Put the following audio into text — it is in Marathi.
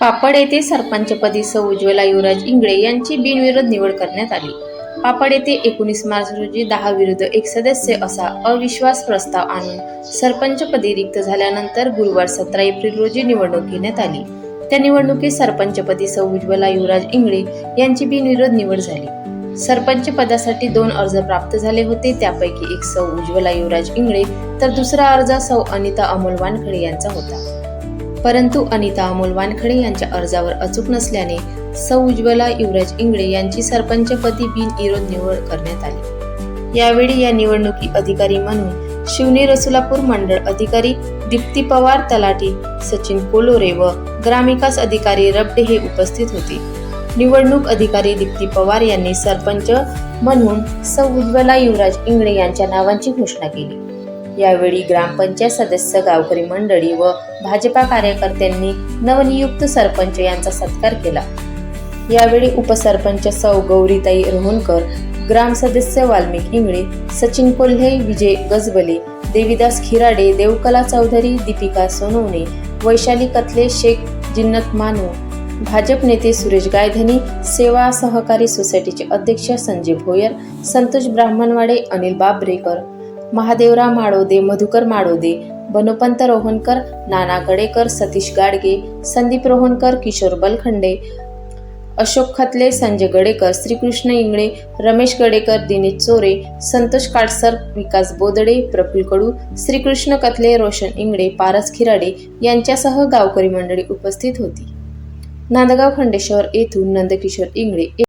पापड येथे सरपंचपदी सौ उज्ज्वला युवराज इंगळे यांची बिनविरोध निवड करण्यात आली. पापड येथे एकोणीस मार्च रोजी दहा विरुद्ध एक सदस्य असा अविश्वास प्रस्ताव आणून सरपंचपदी रिक्त झाल्यानंतर गुरुवार सतरा एप्रिल रोजी निवडणूक घेण्यात आली. त्या निवडणुकीत सरपंचपदी सौ उज्ज्वला युवराज इंगळे यांची बिनविरोध निवड झाली. सरपंच पदासाठी दोन अर्ज प्राप्त झाले होते. त्यापैकी एक सौ उज्ज्वला युवराज इंगळे तर दुसरा अर्ज सौ अनिता अमोल वानखडे यांचा होता. परंतु अनिता अमोल वानखडे यांच्या अर्जावर अचूक नसल्याने सौ उज्ज्वला युवराज इंगळे यांची सरपंचपदी बिनविरोध निवड करण्यात आली. यावेळी या निवडणुकी अधिकारी म्हणून शिवनी रसुलापूर मंडळ अधिकारी दीप्ती पवार तलाठी सचिन कोलोरे व ग्रामविकास अधिकारी रबडे हे उपस्थित होते. निवडणूक अधिकारी दीप्ती पवार यांनी सरपंच म्हणून सौ उज्ज्वला युवराज इंगळे यांच्या नावांची घोषणा केली. यावेळी ग्रामपंचायत सदस्य गावकरी मंडळी व भाजपा कार्यकर्त्यांनी नवनियुक्त सरपंच यांचा सत्कार केला. यावेळी उपसरपंच सौ गौरीताई रोहनकर ग्राम सदस्य वाल्मिक इंगळे सचिन कोल्हे विजय गजबले देविदास खिराडे देवकला चौधरी दीपिका सोनवणे वैशाली कथले शेख जिन्नत मानू भाजप नेते सुरेश गायधनी सेवा सहकारी सोसायटीचे अध्यक्ष संजय भोयर संतोष ब्राह्मणवाडे अनिल बाबरेकर महादेवराव माडोदे मधुकर माडोदे बनोपंत रोहनकर नाना गडेकर सतीश गाडगे संदीप रोहनकर किशोर बलखंडे अशोक खतले संजय गडेकर श्रीकृष्ण इंगळे रमेश गडेकर दिनेश चोरे संतोष काटसर विकास बोदडे प्रफुल कडू श्रीकृष्ण कथले रोशन इंगळे पारस खिराडे यांच्यासह गावकरी मंडळी उपस्थित होती. नांदगाव खंडेश्वर येथून नंदकिशोर इंगळे